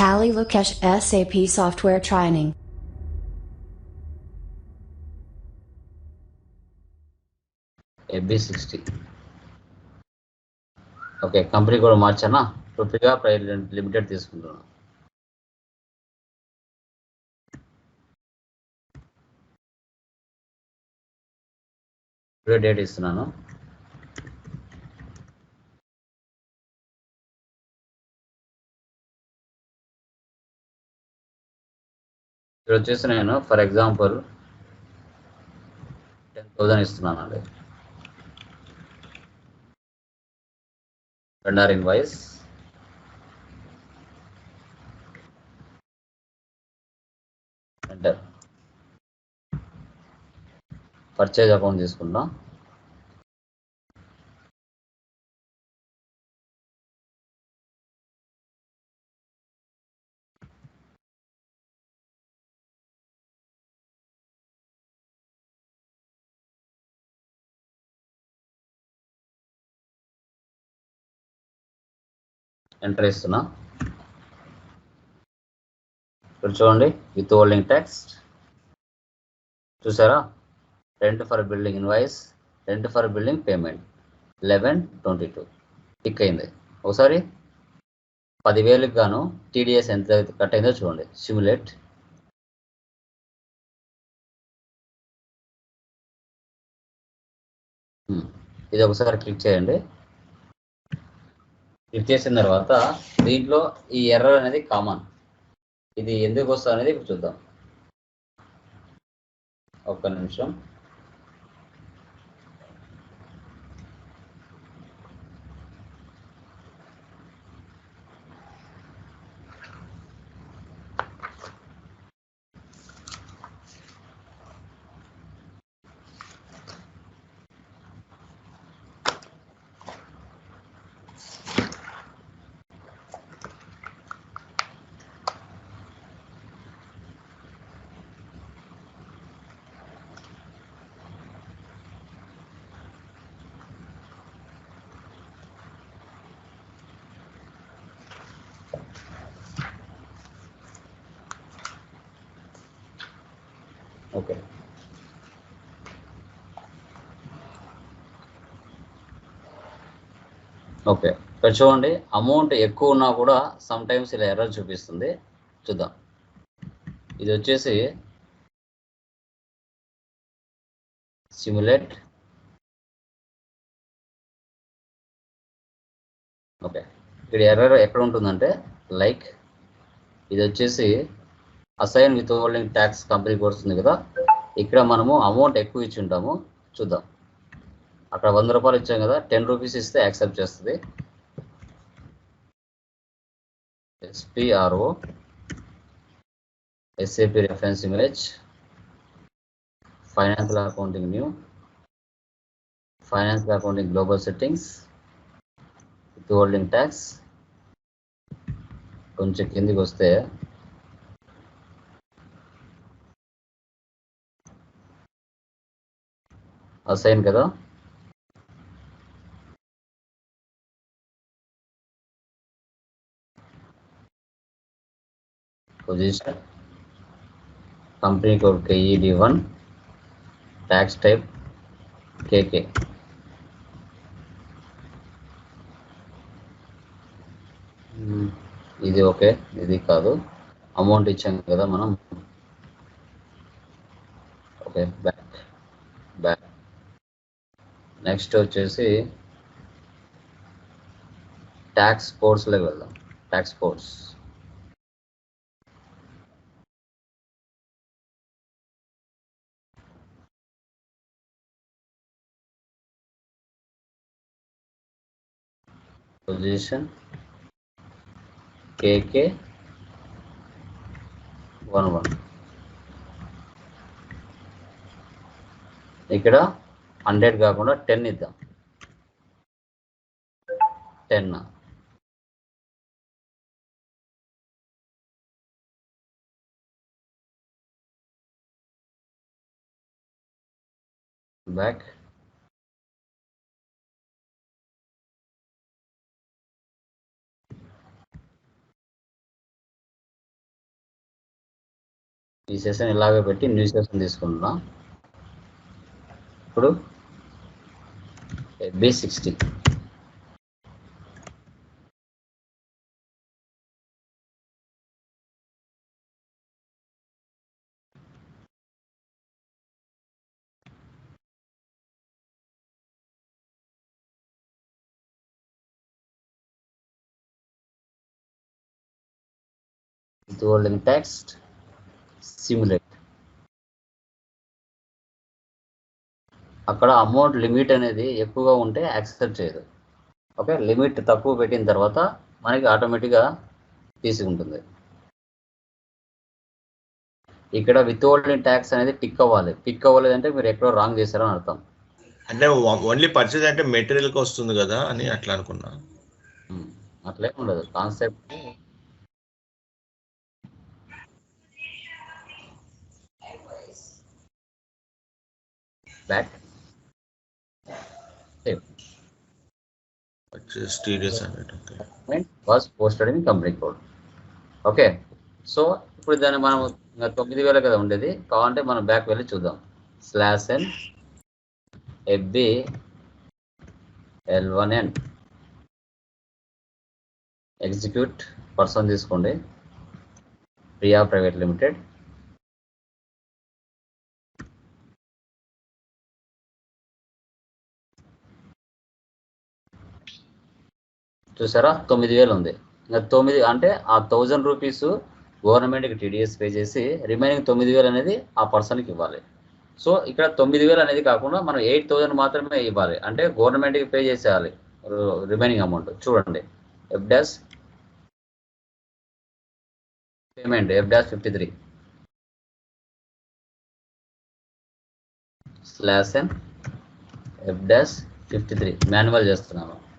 Tally Lukesh SAP Software Training. ఎబ్బి sixty okay company కూడా మార్చానా రుపిగా ప్రైవేట్ లిమిటెడ్ తీసుకుంటున్నాను ఇప్పుడే డేట్ ఇస్తున్నాను. ఇక్కడ వచ్చేసి నేను ఫర్ ఎగ్జాంపుల్ టెన్ థౌజండ్ ఇస్తున్నాను అండి vendor invoice enter. Purchase account తీసుకుందాం. ఎంటర్ ఇస్తున్నా ఇక్కడ చూడండి విత్ హోల్డింగ్ ట్యాక్స్ చూసారా? Rent for building invoice rent for building payment eleven twenty two tick అయింది. ఒకసారి పదివేలకు గాను టీడీఎస్ ఎంత కట్ అయిందో చూడండి సిమ్యులేట్ hmm. ఇది ఒకసారి క్లిక్ చేయండి. క్లిక్ చేసిన తర్వాత దీంట్లో ఈ ఎర్రర్ అనేది కామన్ ఇది ఎందుకు వస్తుంది అనేది ఇప్పుడు చూద్దాం. ఒక్క నిమిషం. ఓకే. ఓకే. ఇక్కడ చూడండి అమౌంట్ ఎక్కువ ఉన్నా కూడా సమ్ టైమ్స్ ఇలా ఎర్రర్ చూపిస్తుంది. చూద్దాం. ఇది వచ్చేసి సిమ్యులేట్ ఓకే. ఇక్కడ ఎర్రర్ ఎక్కడ ఉంటుందంటే లైక్ ఇది వచ్చేసి అసైన్ విత్ హోల్డింగ్ ట్యాక్స్ కంపెనీకి వస్తుంది కదా. ఇక్కడ మనము అమౌంట్ ఎక్కువ ఇచ్చి ఉంటాము. చూద్దాం. అక్కడ వంద రూపాయలు ఇచ్చాం కదా. టెన్ రూపీస్ ఇస్తే యాక్సెప్ట్ చేస్తుంది. SPRO SAP reference image financial accounting new financial accounting global settings withholding tax. కొంచెం కిందికి వస్తే అసైన్ కదా? Position company code KED one tax type KK ఇది ఓకే ఇది కాదు. అమౌంట్ ఇచ్చాం కదా మనం. ఓకే బ్యాక్ బ్యాక్ నెక్స్ట్ వచ్చేసి ట్యాక్స్ కోర్స్లోకి వెళ్దాం. Tax course position KK one one ఇక్కడ హండ్రెడ్ కాకుండా టెన్ ఇద్దాం. టెన్. బ్యాక్ ఈ సెషన్ ఇలాగే పెట్టి న్యూ సెషన్ తీసుకుంటున్నాం ఇప్పుడు B sixty withholding text simulate అక్కడ అమౌంట్ లిమిట్ అనేది ఎక్కువగా ఉంటే యాక్సెప్ట్ చేయదు. ఓకే లిమిట్ తక్కువ పెట్టిన తర్వాత మనకి ఆటోమేటిక్గా తీసుకుంటుంది. ఇక్కడ వితౌల్డింగ్ ట్యాక్స్ అనేది టిక్ అవ్వాలి. టిక్ అవ్వలేదంటే మీరు ఎక్కడో రాంగ్ చేశారని అర్థం. అంటే ఓన్లీ పర్చేజ్ అంటే మెటీరియల్కి వస్తుంది కదా అని అట్లా అనుకున్నా. ఉమ్, అట్లే ఉండదు. Concept back save purchase TDS అనేది కంపెనీ document ఓకే సో ఇప్పుడు దాన్ని మనం తొమ్మిది వేల కదా ఉండేది. కావాలంటే మనం బ్యాక్ వెళ్ళి చూద్దాం. Slash N FB L one N execute person తీసుకోండి. ప్రియా ప్రైవేట్ లిమిటెడ్ చూసారా? తొమ్మిది వేలు ఉంది. ఇంకా తొమ్మిది అంటే ఆ థౌజండ్ రూపీస్ గవర్నమెంట్కి టీడీఎస్ పే చేసి రిమైనింగ్ తొమ్మిది వేలు అనేది ఆ పర్సన్కి ఇవ్వాలి. సో ఇక్కడ తొమ్మిది వేలు అనేది కాకుండా మనం ఎయిట్ థౌజండ్ మాత్రమే ఇవ్వాలి. అంటే గవర్నమెంట్కి పే చేసేయాలి. Remaining amount. చూడండి. F dash payment. F dash fifty three. Slash N. F dash fifty three. Manual చేస్తున్నాను.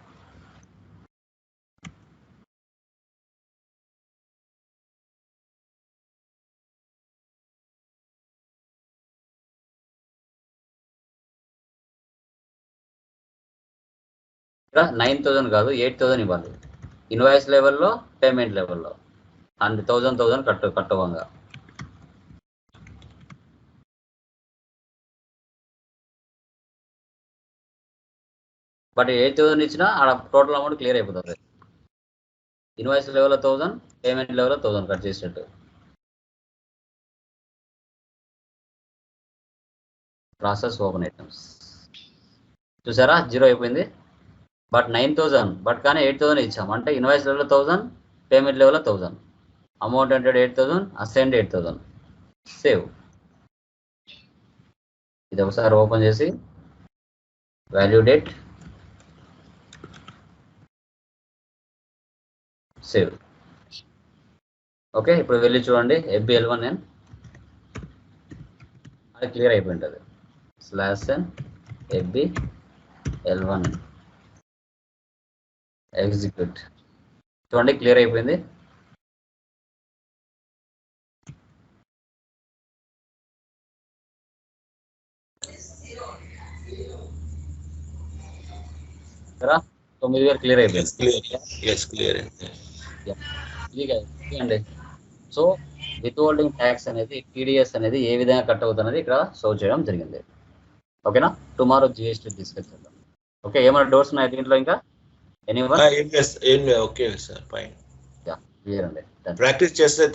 ఇక్కడ నైన్ థౌసండ్ కాదు ఎయిట్ థౌసండ్ ఇవ్వాలి. ఇన్వాయిస్ లెవెల్లో పేమెంట్ లెవెల్లో హండ్రెడ్ థౌసండ్ థౌసండ్ కట్టు కట్టవంగా బట్ ఎయిట్ థౌసండ్ ఇచ్చినా ఆడ టోటల్ అమౌంట్ క్లియర్ అయిపోతుంది. ఇన్వాయిస్ లెవెల్లో thousand payment level thousand cut చేసినట్టు. ప్రాసెస్ ఓపెన్ ఐటమ్స్ చూసారా? జీరో అయిపోయింది. But nine thousand. బట్ కానీ ఎయిట్ థౌసండ్ ఇచ్చాం. అంటే invoice level thousand payment level thousand amount అంటే eight thousand ascend eight thousand save. ఇది ఒకసారి ఓపెన్ చేసి వాల్యూ డేట్. సేవ్. ఓకే ఇప్పుడు వెళ్ళి చూడండి. ఎఫ్బిఎల్ వన్ ఎన్ అది clear అయిపోయింటుంది slash N FB L one N execute. చూడండి క్లియర్ అయిపోయింది. తొమ్మిది వేలు క్లియర్ అయిపోయింది. అండి. సో విత్ హోల్డింగ్ ట్యాక్స్ అనేది టీడీఎస్ అనేది ఏ విధంగా కట్ అవుతున్నది ఇక్కడ షో చేయడం జరిగింది. ఓకేనా టుమారో జిఎస్టీ తీసుకెళ్తాం ఓకే ఏమైనా డోర్స్ ఉన్నాయి దీంట్లో ఇంకా? ఏం లేదు ఏం లేదు ఓకే సార్ ఫైన్. ప్రాక్టీస్ చేస్తే